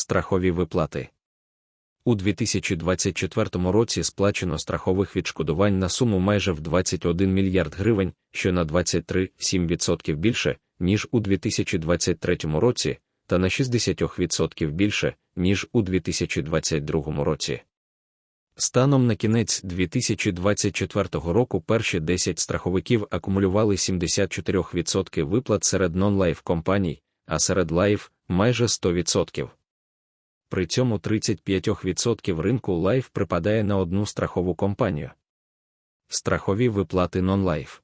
Страхові виплати. У 2024 році сплачено страхових відшкодувань на суму майже в 21 мільярд гривень, що на 23,7% більше, ніж у 2023 році, та на 60% більше, ніж у 2022 році. Станом на кінець 2024 року перші 10 страховиків акумулювали 74% виплат серед нон-лайф компаній, а серед лайф майже 100%. При цьому 35% ринку лайф припадає на одну страхову компанію. Страхові виплати нон-лайф.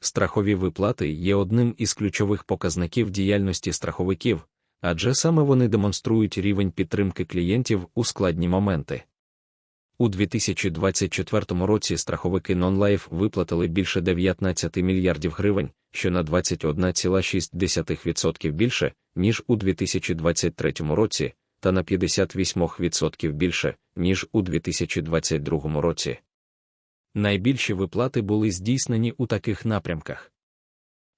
Страхові виплати є одним із ключових показників діяльності страховиків, адже саме вони демонструють рівень підтримки клієнтів у складні моменти. У 2024 році страховики нон-лайф виплатили більше 19 мільярдів гривень, що на 21,6% більше, ніж у 2023 році, та на 58% більше, ніж у 2022 році. Найбільші виплати були здійснені у таких напрямках: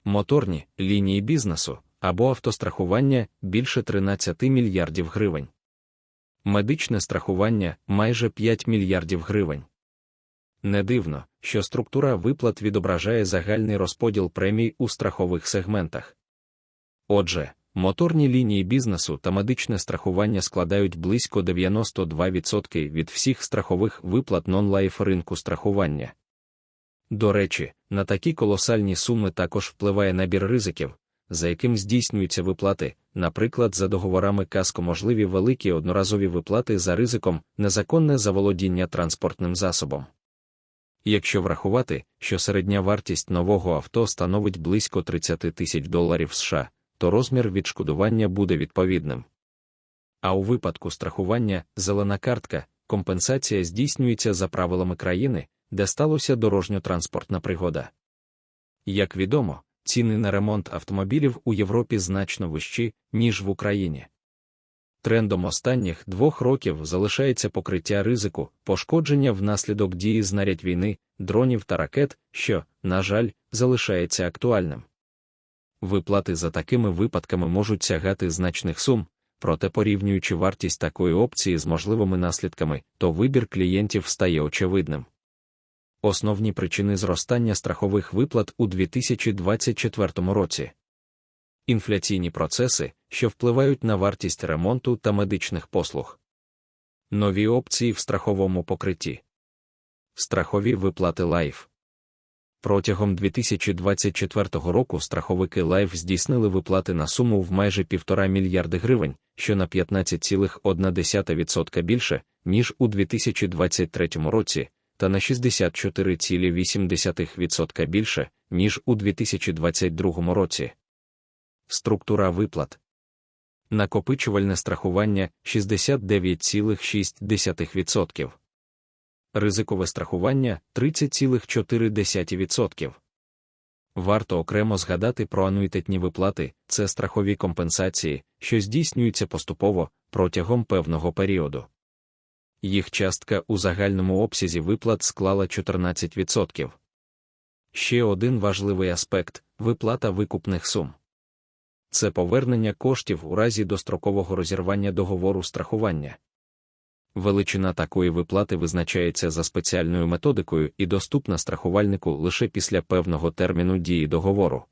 моторні лінії бізнесу або автострахування більше 13 мільярдів гривень, медичне страхування майже 5 мільярдів гривень. Не дивно, що структура виплат відображає загальний розподіл премій у страхових сегментах. Отже, моторні лінії бізнесу та медичне страхування складають близько 92% від всіх страхових виплат нон-лайф ринку страхування. До речі, на такі колосальні суми також впливає набір ризиків, за яким здійснюються виплати, наприклад, за договорами каско можливі великі одноразові виплати за ризиком незаконне заволодіння транспортним засобом. Якщо врахувати, що середня вартість нового авто становить близько 30 тисяч доларів США, то розмір відшкодування буде відповідним. А у випадку страхування зелена картка, компенсація здійснюється за правилами країни, де сталося дорожньо-транспортна пригода. Як відомо, ціни на ремонт автомобілів у Європі значно вищі, ніж в Україні. Трендом останніх двох років залишається покриття ризику, пошкодження внаслідок дії знарядь війни, дронів та ракет, що, на жаль, залишається актуальним. Виплати за такими випадками можуть сягати значних сум, проте порівнюючи вартість такої опції з можливими наслідками, то вибір клієнтів стає очевидним. Основні причини зростання страхових виплат у 2024 році. Інфляційні процеси, що впливають на вартість ремонту та медичних послуг. Нові опції в страховому покритті. Страхові виплати лайф. Протягом 2024 року страховики Лайф здійснили виплати на суму в майже півтора мільярди гривень, що на 15,1% більше, ніж у 2023 році, та на 64,8% більше, ніж у 2022 році. Структура виплат. Накопичувальне страхування 69,6%. Ризикове страхування 30,4%. Варто окремо згадати про ануїтетні виплати, це страхові компенсації, що здійснюються поступово протягом певного періоду. Їх частка у загальному обсязі виплат склала 14%. Ще один важливий аспект виплата викупних сум. Це повернення коштів у разі дострокового розірвання договору страхування. Величина такої виплати визначається за спеціальною методикою і доступна страхувальнику лише після певного терміну дії договору.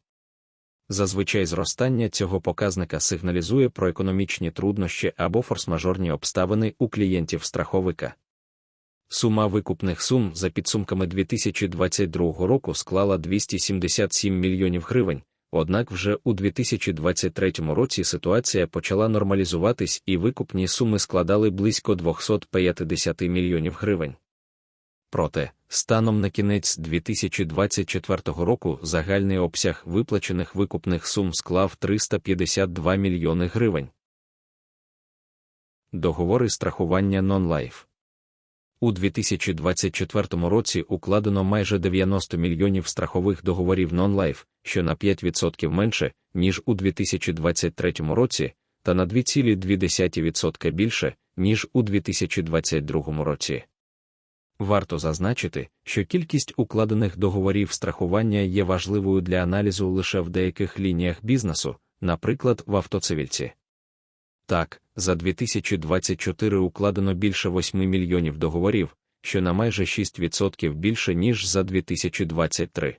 Зазвичай зростання цього показника сигналізує про економічні труднощі або форс-мажорні обставини у клієнтів страховика. Сума викупних сум за підсумками 2022 року склала 277 мільйонів гривень, Однак вже у 2023 році ситуація почала нормалізуватись і викупні суми складали близько 250 мільйонів гривень. Проте, станом на кінець 2024 року загальний обсяг виплачених викупних сум склав 352 мільйони гривень. Договори страхування нон-лайф у 2024 році укладено майже 90 мільйонів страхових договорів нон-лайф, що на 5% менше, ніж у 2023 році, та на 2,2% більше, ніж у 2022 році. Варто зазначити, що кількість укладених договорів страхування є важливою для аналізу лише в деяких лініях бізнесу, наприклад, в автоцивільці. Так, за 2024 укладено більше 8 мільйонів договорів, що на майже 6% більше, ніж за 2023.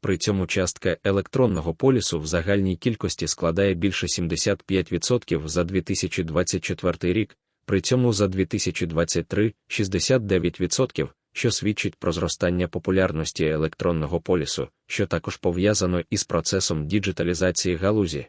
При цьому частка електронного полісу в загальній кількості складає більше 75% за 2024 рік, при цьому за 2023 69%, що свідчить про зростання популярності електронного полісу, що також пов'язано із процесом діджиталізації галузі.